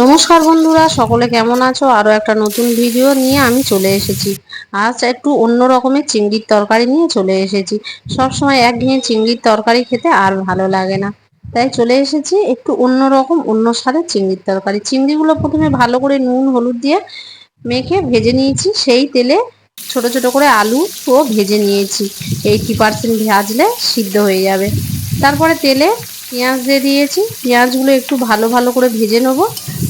নমস্কার বন্ধুরা, সকলে কেমন আছো? আরও একটা নতুন ভিডিও নিয়ে আমি চলে এসেছি। আজ একটু অন্য রকমের চিংড়ির তরকারি নিয়ে চলে এসেছি। সব সময় একঘেয়ে চিংড়ির তরকারি খেতে আর ভালো লাগে না। তাই চলে এসেছি একটু অন্য রকম, অন্য স্বাদের চিংড়ির তরকারি। চিংড়িগুলো প্রথমে ভালো করে নুন, হলুদ দিয়ে মেখে ভেজে নিয়েছি। সেই তেলে ছোট ছোট করে আলু ও ভেজে নিয়েছি। এইটি পার্সেন্ট ভাজলে সিদ্ধ হয়ে যাবে। তারপরে তেলে পেঁয়াজ দিয়ে দিয়েছি। পেঁয়াজগুলো একটু ভালো ভালো করে ভেজে নেব।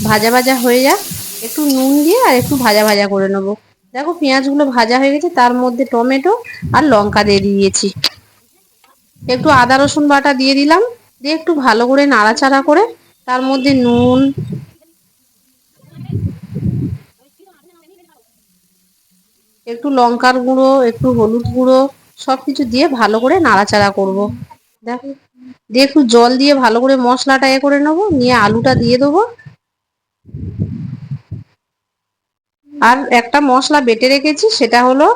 ভাজা ভাজা হয়ে যাক। একটু নুন দিয়ে আর একটু ভাজা ভাজা করে নেব। দেখো পেঁয়াজগুলো ভাজা হয়ে গেছে, তার মধ্যে টমেটো আর লঙ্কা দিয়ে দিয়েছি। একটু আদা রসুন বাটা দিয়ে দিলাম। দিয়ে একটু ভালো করে নাড়াচাড়া করে, তার মধ্যে নুন একটু লঙ্কার গুঁড়ো, একটু হলুদ গুঁড়ো সব কিছু দিয়ে ভালো করে নাড়াচাড়া করব। দেখো দিয়ে একটু জল দিয়ে ভালো করে মশলাটা এ করে নেব নিয়ে আলুটা দিয়ে দেবো। আর একটা মশলা বেটে রেখেছি, সেটা হলো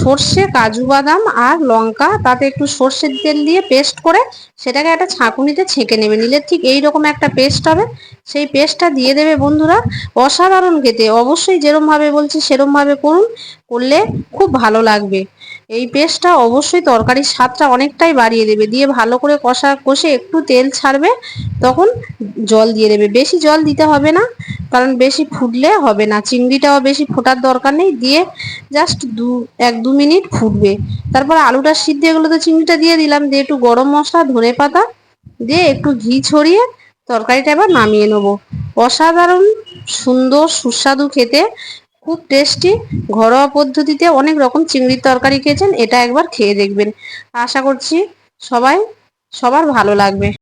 সর্ষে, কাজু বাদাম আর লঙ্কা। তাতে একটু সর্ষের তেল দিয়ে পেস্ট করে সেটাকে একটা ছাঁকুনিতে ছেঁকে নেবে। নিলে ঠিক এই রকম একটা পেস্ট হবে। সেই পেস্টটা দিয়ে দেবে বন্ধুরা। অসাধারণ খেতে। অবশ্যই যেরমভাবে বলছি সেরমভাবে করুন। করলে খুব ভালো লাগবে। এই পেস্টটা অবশ্যই তরকারির স্বাদটা অনেকটাই বাড়িয়ে দেবে। দিয়ে ভালো করে কষা, কষে একটু তেল ছাড়বে, তখন জল দিয়ে দেবে। বেশি জল দিতে হবে না। কারণ বেশি ফুটলে হবে না। চিংড়িটাও বেশি ফোটার দরকার নেই, দিয়ে জাস্ট দু, এক, দু মিনিট ফুটবে। তারপর আলুটা সিদ্ধ এগুলো তো চিংড়িটা দিয়ে দিলাম। দিয়ে একটু গরম মশলা, ধনে পাতা, দিয়ে একটু ঘি ছড়িয়ে তরকারিটা এবার নামিয়ে নেব। অসাধারণ, সুন্দর, সুস্বাদু খেতে, খুব টেস্টি, ঘরোয়া পদ্ধতিতে অনেক রকম চিংড়ির তরকারি খেয়েছেন, এটা একবার খেয়ে দেখবেন। আশা করছি সবাই, সবার ভালো লাগবে।